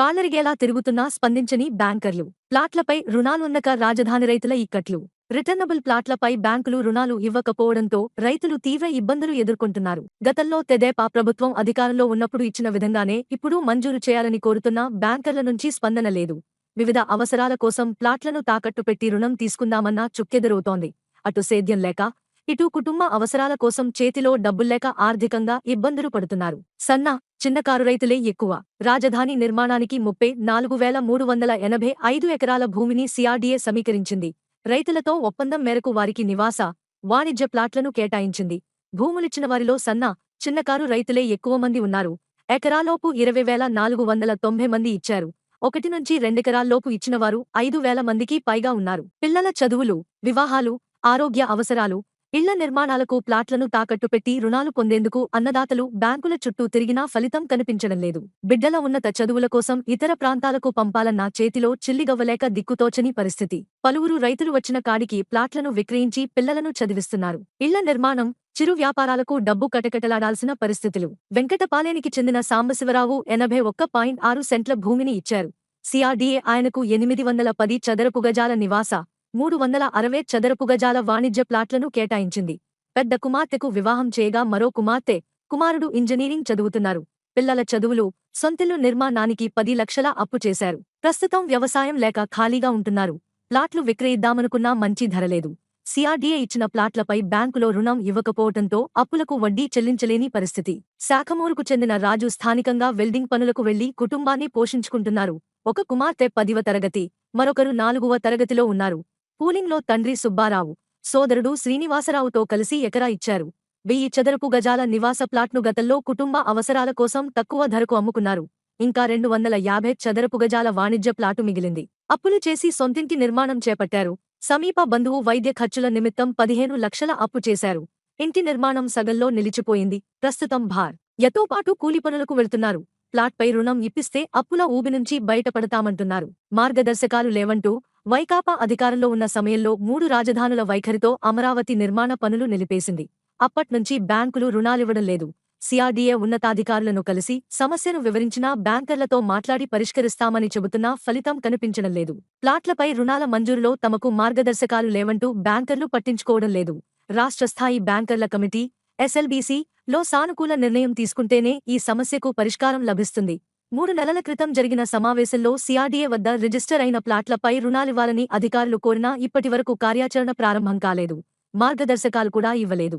కాలరిగేలా తిరుగుతున్నా స్పందించని బ్యాంకర్లు. ప్లాట్లపై రుణాలున్నక రాజధాని రైతుల ఇక్కట్లు. రిటర్నబుల్ ప్లాట్లపై బ్యాంకులు రుణాలు ఇవ్వకపోవడంతో రైతులు తీవ్ర ఇబ్బందులు ఎదుర్కొంటున్నారు. గతంలో తెదేపా ప్రభుత్వం అధికారంలో ఉన్నప్పుడు ఇచ్చిన విధంగానే ఇప్పుడు మంజూరు చేయాలని కోరుతున్న బ్యాంకర్ల నుంచి స్పందన లేదు. వివిధ అవసరాల కోసం ప్లాట్లను తాకట్టు పెట్టి రుణం తీసుకుందామన్నా చుక్కెదురవుతోంది. అటు సేద్యం లేక ఇటు కుటుంబ అవసరాల కోసం చేతిలో డబ్బుల్లేక ఆర్థికంగా ఇబ్బందులు పడుతున్నారు. సన్న చిన్నకారు రైతులే ఎక్కువ. రాజధాని నిర్మాణానికి ముప్పై నాలుగు వేల మూడు వందల ఎనభై ఐదు ఎకరాల భూమిని సిఆర్డీఏ సమీకరించింది. రైతులతో ఒప్పందం మేరకు వారికి నివాస వాణిజ్య ప్లాట్లను కేటాయించింది. భూములిచ్చిన వారిలో సన్న చిన్నకారు రైతులే ఎక్కువ మంది ఉన్నారు. ఎకరాలోపు ఇరవై వేల నాలుగు వందల తొంభై మంది ఇచ్చారు. ఒకటి నుంచి రెండెకరాల్లోపు ఇచ్చినవారు ఐదు వేల మందికి పైగా ఉన్నారు. పిల్లల చదువులు వివాహాలు ఆరోగ్య అవసరాలు ఇళ్ళ నిర్మాణాలకు ప్లాట్లను తాకట్టు పెట్టి రుణాలు పొందేందుకు అన్నదాతలు బ్యాంకుల చుట్టూ తిరిగినా ఫలితం కనిపించడం లేదు. బిడ్డల ఉన్నత చదువుల కోసం ఇతర ప్రాంతాలకు పంపాలన్న చేతిలో చిల్లిగవ్వలేక దిక్కుతోచని పరిస్థితి. పలువురు రైతులు వచ్చిన కాడికి ప్లాట్లను విక్రయించి పిల్లలను చదివిస్తున్నారు. ఇళ్ళ నిర్మాణం చిరు వ్యాపారాలకు డబ్బు కటకటలాడాల్సిన పరిస్థితులు. వెంకటపాలేనికి చెందిన సాంబశివరావు ఎనభై ఒక్క పాయింట్ ఆరు సెంట్ల భూమిని ఇచ్చారు. సిఆర్డీఏ ఆయనకు ఎనిమిది వందల పది చదరపు గజాల నివాస. మూడు వందల అరవై చదరపు గజాల వాణిజ్య ప్లాట్లను కేటాయించింది. పెద్ద కుమార్తెకు వివాహం చేయగా మరో కుమార్తె కుమారుడు ఇంజనీరింగ్ చదువుతున్నారు. పిల్లల చదువులు సొంతిల్లు నిర్మాణానికి పది లక్షల అప్పు చేశారు. ప్రస్తుతం వ్యవసాయం లేక ఖాళీగా ఉంటున్నారు. ప్లాట్లు విక్రయిద్దామనుకున్నా మంచి ధరలేదు సిఆర్డీఏ ఇచ్చిన ప్లాట్లపై బ్యాంకులో రుణం ఇవ్వకపోవటంతో అప్పులకు వడ్డీ చెల్లించలేని పరిస్థితి. శాఖమూరుకు చెందిన రాజు స్థానికంగా వెల్డింగ్ పనులకు వెళ్ళి కుటుంబాన్ని పోషించుకుంటున్నారు. ఒక కుమార్తె పదివ తరగతి మరొకరు నాలుగవ తరగతిలో ఉన్నారు. పూలింగ్లో తండ్రి సుబ్బారావు సోదరుడు శ్రీనివాసరావుతో కలిసి ఎకరా ఇచ్చారు. వెయ్యి చదరపు గజాల నివాస ప్లాట్ను గతంలో కుటుంబ అవసరాల కోసం తక్కువ ధరకు అమ్ముకున్నారు. ఇంకా రెండు వందల యాభై చదరపు గజాల వాణిజ్య ప్లాటు మిగిలింది. అప్పులు చేసి సొంతింటి నిర్మాణం చేపట్టారు. సమీప బంధువు వైద్య ఖర్చుల నిమిత్తం పదిహేను లక్షల అప్పు చేశారు. ఇంటి నిర్మాణం సగంలో నిలిచిపోయింది. ప్రస్తుతం భార్. యతో పాటు కూలి పనులకు వెళ్తున్నారు. ప్లాట్పై రుణం ఇప్పిస్తే అప్పుల ఊబి నుంచి బయటపడతామంటున్నారు. మార్గదర్శకాలు లేవంటూ వైకాపా అధికారంలో ఉన్న సమయంలో మూడు రాజధానుల వైఖరితో అమరావతి నిర్మాణ పనులు నిలిపేసింది. అప్పట్నుంచి బ్యాంకులు రుణాలివ్వడం లేదు. సిఆర్డీఏ ఉన్నతాధికారులను కలిసి సమస్యను వివరించినా బ్యాంకర్లతో మాట్లాడి పరిష్కరిస్తామని చెబుతున్నా ఫలితం కనిపించడం లేదు. ప్లాట్లపై రుణాల మంజూరులో తమకు మార్గదర్శకాలు లేవంటూ బ్యాంకర్లు పట్టించుకోవడం లేదు. రాష్ట్ర స్థాయి బ్యాంకర్ల కమిటీ ఎస్ఎల్బీసీ లో సానుకూల నిర్ణయం తీసుకుంటేనే ఈ సమస్యకు పరిష్కారం లభిస్తుంది. మూడు నెలల క్రితం జరిగిన సమావేశంలో సిఆర్డీఏ వద్ద రిజిస్టర్ అయిన ప్లాట్లపై రుణాలివ్వాలని అధికారులు కోరినా ఇప్పటివరకు కార్యాచరణ ప్రారంభం కాలేదు. మార్గదర్శకాలు కూడా ఇవ్వలేదు.